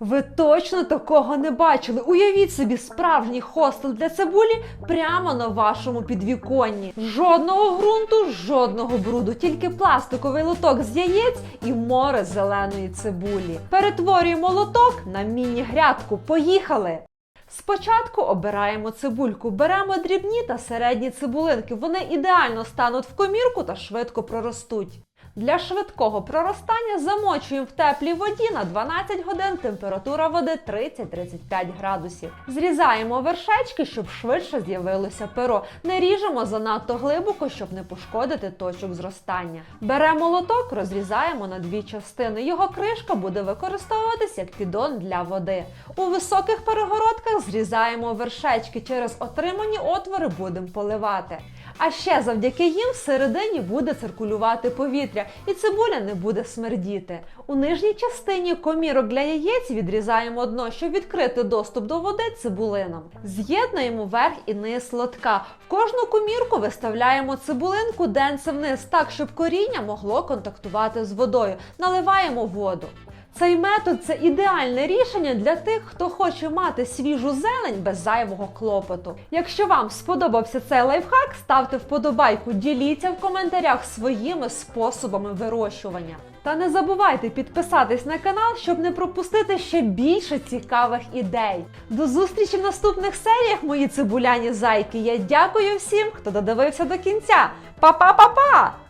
Ви точно такого не бачили. Уявіть собі справжній хостел для цибулі прямо на вашому підвіконні. Жодного ґрунту, жодного бруду, тільки пластиковий лоток з яєць і море зеленої цибулі. Перетворюємо лоток на міні-грядку. Поїхали! Спочатку обираємо цибульку, беремо дрібні та середні цибулинки. Вони ідеально стануть в комірку та швидко проростуть. Для швидкого проростання замочуємо в теплій воді на 12 годин, температура води 30-35 градусів. Зрізаємо вершечки, щоб швидше з'явилося перо. Не ріжемо занадто глибоко, щоб не пошкодити точок зростання. Беремо лоток, розрізаємо на дві частини. Його кришка буде використовуватись як піддон для води. У високих перегородках зрізаємо вершечки. Через отримані отвори будемо поливати. А ще завдяки їм всередині буде циркулювати повітря, і цибуля не буде смердіти. У нижній частині комірок для яєць відрізаємо дно, щоб відкрити доступ до води цибулинам. З'єднуємо верх і низ лотка. В кожну комірку виставляємо цибулинку денце вниз, так щоб коріння могло контактувати з водою. Наливаємо воду. Цей метод це ідеальне рішення для тих, хто хоче мати свіжу зелень без зайвого клопоту. Якщо вам сподобався цей лайфхак, ставте вподобайку, діліться в коментарях своїми способами вирощування. Та не забувайте підписатись на канал, щоб не пропустити ще більше цікавих ідей. До зустрічі в наступних серіях, мої цибуляні зайки. Я дякую всім, хто додивився до кінця. Па-па-па-па!